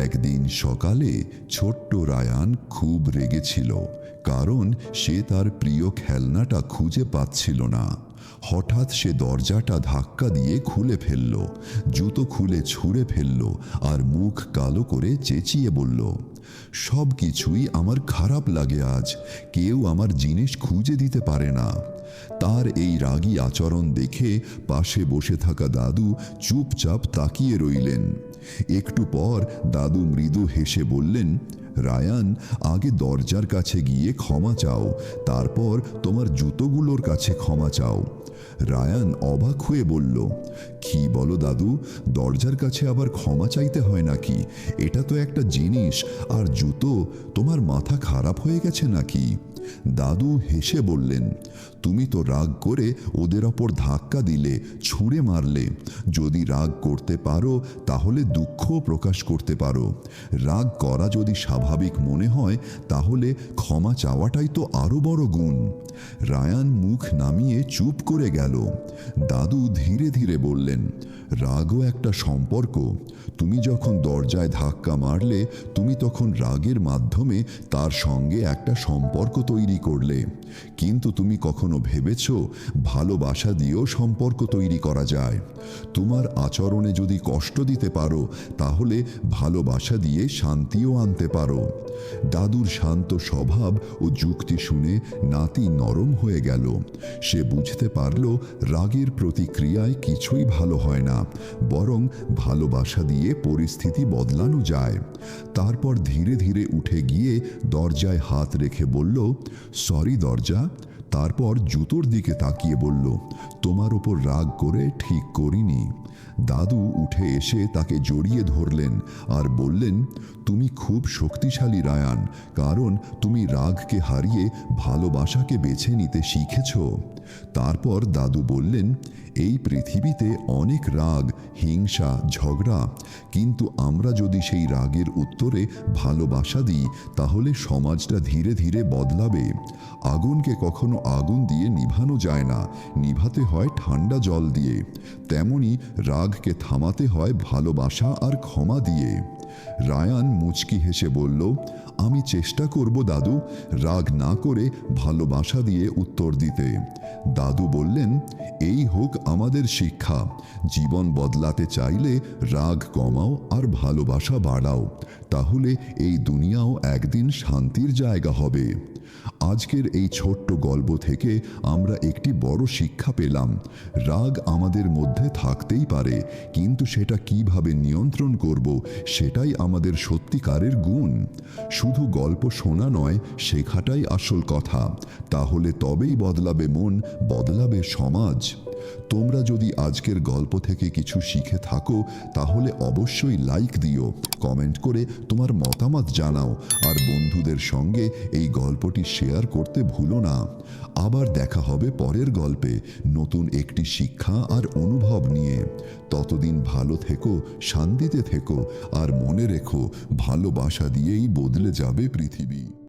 একদিন সকালে ছোট্ট রায়ান খুব রেগেছিল, কারণ সে তার প্রিয় খেলনাটা খুঁজে পাচ্ছিল না। হঠাৎ সে দরজাটা ধাক্কা দিয়ে খুলে ফেলল, জুতো খুলে ছুঁড়ে ফেলল আর মুখ কালো করে চেঁচিয়ে বলল, সব কিছুই আমার খারাপ লাগে আজ, কেউ আমার জিনিস খুঁজে দিতে পারে না। তার এই রাগী আচরণ দেখে পাশে বসে থাকা দাদু চুপচাপ তাকিয়ে রইলেন। একটু পর দাদু মৃদু হেসে বললেন, রায়ান, আগে দরজার কাছে গিয়ে ক্ষমা চাও, তারপর তোমার জুতোগুলোর কাছে ক্ষমা চাও। রায়ান অবাক হয়ে বলল, কি বলো দাদু, দরজার কাছে আবার ক্ষমা চাইতে হয় নাকি? এটা তো একটা জিনিস, আর জুতো তোমার মাথা খারাপ হয়ে গেছে নাকি? দাদু হেসে বললেন, তুমি তো রাগ করে ওদের ওপর ধাক্কা দিলে, ছুঁড়ে মারলে। যদি রাগ করতে পারো, তাহলে দুঃখও প্রকাশ করতে পারো। রাগ করা যদি স্বাভাবিক মনে হয়, তাহলে ক্ষমা চাওয়াটাই তো আরও বড় গুণ। রায়ান মুখ নামিয়ে চুপ করে গেল। দাদু ধীরে ধীরে বললেন, রাগও একটা সম্পর্ক। তুমি যখন দরজায় ধাক্কা মারলে, তুমি তখন রাগের মাধ্যমে তার সঙ্গে একটা সম্পর্ক তৈরি করলে। কিন্তু তুমি কখনো ভেবেছ ভালোবাসা দিয়েও সম্পর্ক তৈরি করা যায়? তোমার আচরণে যদি কষ্ট দিতে পারো, তাহলে ভালোবাসা দিয়ে শান্তিও আনতে পারো। দাদুর শান্ত স্বভাব ও যুক্তি শুনে নাতি নরম হয়ে গেল। সে বুঝতে পারল রাগের প্রতিক্রিয়ায় কিছুই ভালো হয় না, বরং ভালোবাসা দিয়ে পরিস্থিতি বদলানো যায়। তারপর ধীরে ধীরে উঠে গিয়ে দরজায় হাত রেখে বলল সরি দরজা। তারপর জুতোর দিকে তাকিয়ে বলল, তোমার ওপর রাগ করে ঠিক করিনি। দাদু উঠে এসে তাকে জড়িয়ে ধরলেন আর বললেন, তুমি খুব শক্তিশালী, রায়ান, কারণ তুমি রাগকে হারিয়ে ভালোবাসাকে বেছে নিতে শিখেছ। তারপর দাদু বললেন, এই পৃথিবীতে অনেক রাগ, হিংসা, ঝগড়া। কিন্তু আমরা যদি সেই রাগের উত্তরে ভালোবাসা দিই, তাহলে সমাজটা ধীরে ধীরে বদলাবে। আগুনকে কখনো আগুন দিয়ে নিভানো যায় না। নিভাতে হয় ঠান্ডা জল দিয়ে। তেমনি রাগকে থামাতে হয় ভালোবাসা আর ক্ষমা দিয়ে। রায়ান মুচকি হেসে বলল, আমি চেষ্টা করব দাদু, রাগ না করে ভালোবাসা দিয়ে উত্তর দিতে। দাদু বললেন, এই হোক আমাদের শিক্ষা, জীবন বদলাতে চাইলে রাগ কমাও আর ভালোবাসা বাড়াও, তাহলে এই দুনিয়াও একদিন শান্তির জায়গা হবে। আজকের এই ছোট্ট গল্প থেকে আমরা একটি বড় শিক্ষা পেলাম। রাগ আমাদের মধ্যে থাকতেই পারে, কিন্তু সেটা কীভাবে নিয়ন্ত্রণ করব সেটাই আমাদের সত্যিকারের গুণ। শুধু গল্প শোনা নয়, শেখাটাই আসল কথা। তাহলে তবেই বদলাবে মন, বদলাবে সমাজ। তোমরা যদি আজকের গল্প থেকে কিছু শিখে থাকো, তাহলে অবশ্যই লাইক দিও কমেন্ট করে তোমার মতামত জানাও, আর বন্ধুদের সঙ্গে এই গল্পটি শেয়ার করতে ভুলো না। আবার দেখা হবে পরের গল্পে, নতুন একটি শিক্ষা আর অনুভব নিয়ে। ততদিন ভালো থেকো, শান্তিতে থেকো, আর মনে রেখো, ভালোবাসা দিয়েই বদলে যাবে পৃথিবী।